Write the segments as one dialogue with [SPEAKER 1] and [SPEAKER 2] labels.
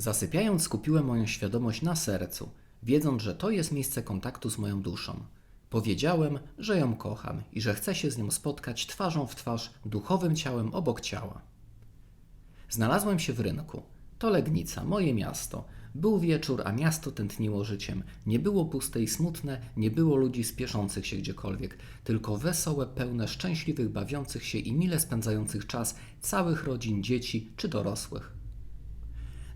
[SPEAKER 1] Zasypiając, skupiłem moją świadomość na sercu, wiedząc, że to jest miejsce kontaktu z moją duszą. Powiedziałem, że ją kocham i że chcę się z nią spotkać twarzą w twarz, duchowym ciałem obok ciała. Znalazłem się w rynku. To Legnica, moje miasto. Był wieczór, a miasto tętniło życiem. Nie było puste i smutne, nie było ludzi spieszących się gdziekolwiek, tylko wesołe, pełne szczęśliwych, bawiących się i mile spędzających czas całych rodzin, dzieci czy dorosłych.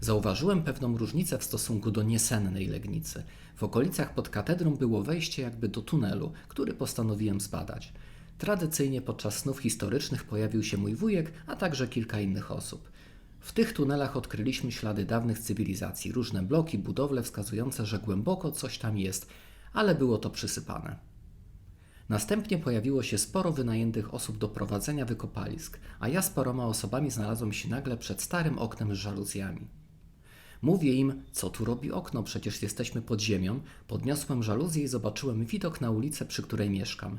[SPEAKER 1] Zauważyłem pewną różnicę w stosunku do niesennej Legnicy. W okolicach pod katedrą było wejście jakby do tunelu, który postanowiłem zbadać. Tradycyjnie podczas snów historycznych pojawił się mój wujek, a także kilka innych osób. W tych tunelach odkryliśmy ślady dawnych cywilizacji, różne bloki, budowle wskazujące, że głęboko coś tam jest, ale było to przysypane. Następnie pojawiło się sporo wynajętych osób do prowadzenia wykopalisk, a ja z paroma osobami znalazłem się nagle przed starym oknem z żaluzjami. Mówię im, co tu robi okno, przecież jesteśmy pod ziemią. Podniosłem żaluzję i zobaczyłem widok na ulicę, przy której mieszkam.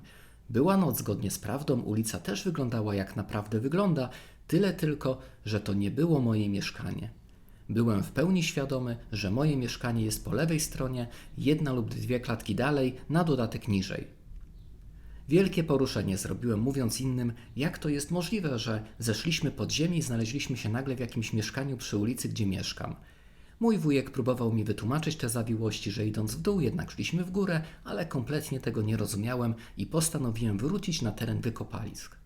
[SPEAKER 1] Była noc zgodnie z prawdą, ulica też wyglądała jak naprawdę wygląda, tyle tylko, że to nie było moje mieszkanie. Byłem w pełni świadomy, że moje mieszkanie jest po lewej stronie, jedna lub dwie klatki dalej, na dodatek niżej. Wielkie poruszenie zrobiłem, mówiąc innym, jak to jest możliwe, że zeszliśmy pod ziemię i znaleźliśmy się nagle w jakimś mieszkaniu przy ulicy, gdzie mieszkam. Mój wujek próbował mi wytłumaczyć te zawiłości, że idąc w dół jednak szliśmy w górę, ale kompletnie tego nie rozumiałem i postanowiłem wrócić na teren wykopalisk.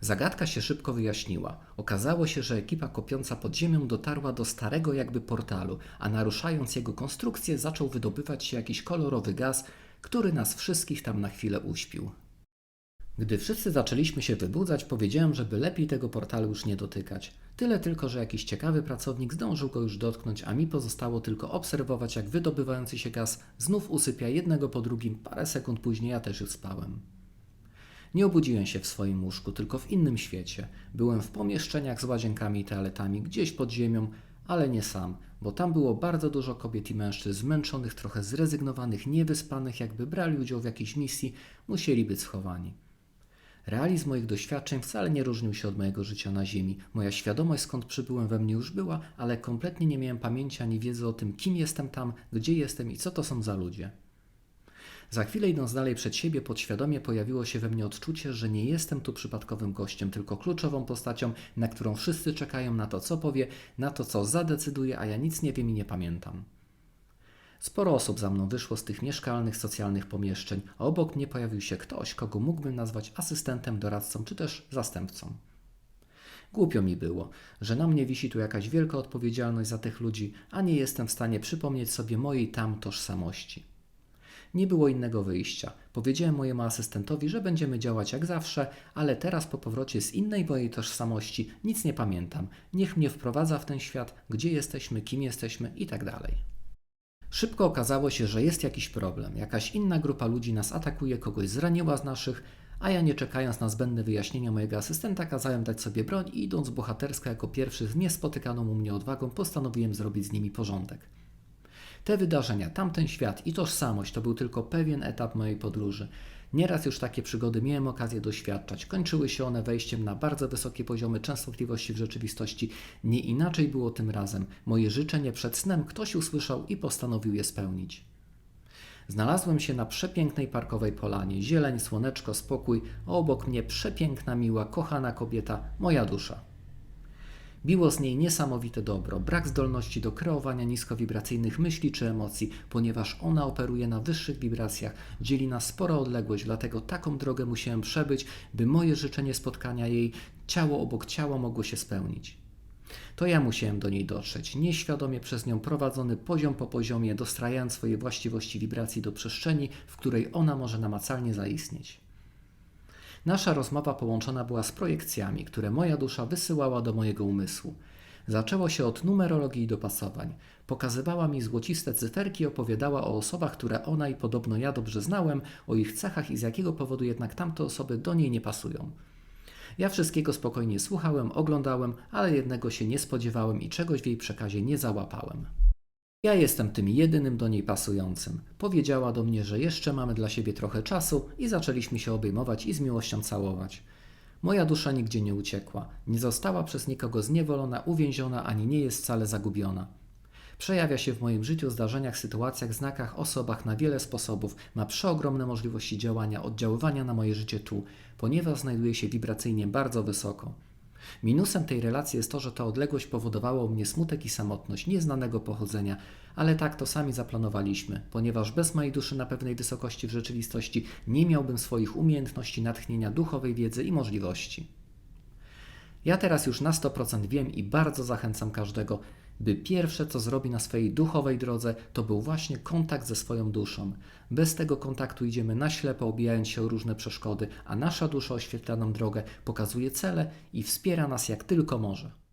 [SPEAKER 1] Zagadka się szybko wyjaśniła. Okazało się, że ekipa kopiąca pod ziemią dotarła do starego jakby portalu, a naruszając jego konstrukcję zaczął wydobywać się jakiś kolorowy gaz, który nas wszystkich tam na chwilę uśpił. Gdy wszyscy zaczęliśmy się wybudzać, powiedziałem, żeby lepiej tego portalu już nie dotykać. Tyle tylko, że jakiś ciekawy pracownik zdążył go już dotknąć, a mi pozostało tylko obserwować, jak wydobywający się gaz znów usypia jednego po drugim. Parę sekund później ja też już spałem. Nie obudziłem się w swoim łóżku, tylko w innym świecie. Byłem w pomieszczeniach z łazienkami i toaletami, gdzieś pod ziemią, ale nie sam, bo tam było bardzo dużo kobiet i mężczyzn zmęczonych, trochę zrezygnowanych, niewyspanych, jakby brali udział w jakiejś misji, musieli być schowani. Realizm moich doświadczeń wcale nie różnił się od mojego życia na Ziemi. Moja świadomość, skąd przybyłem, we mnie już była, ale kompletnie nie miałem pamięci ani wiedzy o tym, kim jestem tam, gdzie jestem i co to są za ludzie. Za chwilę idąc dalej przed siebie, podświadomie pojawiło się we mnie odczucie, że nie jestem tu przypadkowym gościem, tylko kluczową postacią, na którą wszyscy czekają na to, co powie, na to, co zadecyduje, a ja nic nie wiem i nie pamiętam. Sporo osób za mną wyszło z tych mieszkalnych, socjalnych pomieszczeń, a obok mnie pojawił się ktoś, kogo mógłbym nazwać asystentem, doradcą czy też zastępcą. Głupio mi było, że na mnie wisi tu jakaś wielka odpowiedzialność za tych ludzi, a nie jestem w stanie przypomnieć sobie mojej tam tożsamości. Nie było innego wyjścia. Powiedziałem mojemu asystentowi, że będziemy działać jak zawsze, ale teraz po powrocie z innej mojej tożsamości nic nie pamiętam. Niech mnie wprowadza w ten świat, gdzie jesteśmy, kim jesteśmy i tak. Szybko okazało się, że jest jakiś problem. Jakaś inna grupa ludzi nas atakuje, kogoś zraniła z naszych, a ja nie czekając na zbędne wyjaśnienia mojego asystenta, kazałem dać sobie broń i idąc bohatersko jako pierwszy z niespotykaną u mnie odwagą, postanowiłem zrobić z nimi porządek. Te wydarzenia, tamten świat i tożsamość to był tylko pewien etap mojej podróży. Nieraz już takie przygody miałem okazję doświadczać. Kończyły się one wejściem na bardzo wysokie poziomy częstotliwości w rzeczywistości. Nie inaczej było tym razem. Moje życzenie przed snem ktoś usłyszał i postanowił je spełnić. Znalazłem się na przepięknej parkowej polanie. Zieleń, słoneczko, spokój, a obok mnie przepiękna, miła, kochana kobieta, moja dusza. Biło z niej niesamowite dobro, brak zdolności do kreowania niskowibracyjnych myśli czy emocji, ponieważ ona operuje na wyższych wibracjach, dzieli nas spora odległość, dlatego taką drogę musiałem przebyć, by moje życzenie spotkania jej ciało obok ciała mogło się spełnić. To ja musiałem do niej dotrzeć, nieświadomie przez nią prowadzony poziom po poziomie, dostrajając swoje właściwości wibracji do przestrzeni, w której ona może namacalnie zaistnieć. Nasza rozmowa połączona była z projekcjami, które moja dusza wysyłała do mojego umysłu. Zaczęło się od numerologii i dopasowań. Pokazywała mi złociste cyferki opowiadała o osobach, które ona i podobno ja dobrze znałem, o ich cechach i z jakiego powodu jednak tamte osoby do niej nie pasują. Ja wszystkiego spokojnie słuchałem, oglądałem, ale jednego się nie spodziewałem i czegoś w jej przekazie nie załapałem. Ja jestem tym jedynym do niej pasującym. Powiedziała do mnie, że jeszcze mamy dla siebie trochę czasu i zaczęliśmy się obejmować i z miłością całować. Moja dusza nigdzie nie uciekła, nie została przez nikogo zniewolona, uwięziona, ani nie jest wcale zagubiona. Przejawia się w moim życiu, zdarzeniach, sytuacjach, znakach, osobach na wiele sposobów, ma przeogromne możliwości działania, oddziaływania na moje życie tu, ponieważ znajduje się wibracyjnie bardzo wysoko. Minusem tej relacji jest to, że ta odległość powodowała u mnie smutek i samotność nieznanego pochodzenia, ale tak to sami zaplanowaliśmy, ponieważ bez mojej duszy na pewnej wysokości w rzeczywistości nie miałbym swoich umiejętności, natchnienia, duchowej wiedzy i możliwości. Ja teraz już na 100% wiem i bardzo zachęcam każdego, by pierwsze co zrobi na swojej duchowej drodze, to był właśnie kontakt ze swoją duszą. Bez tego kontaktu idziemy na ślepo, obijając się o różne przeszkody, a nasza dusza oświetla nam drogę, pokazuje cele i wspiera nas jak tylko może.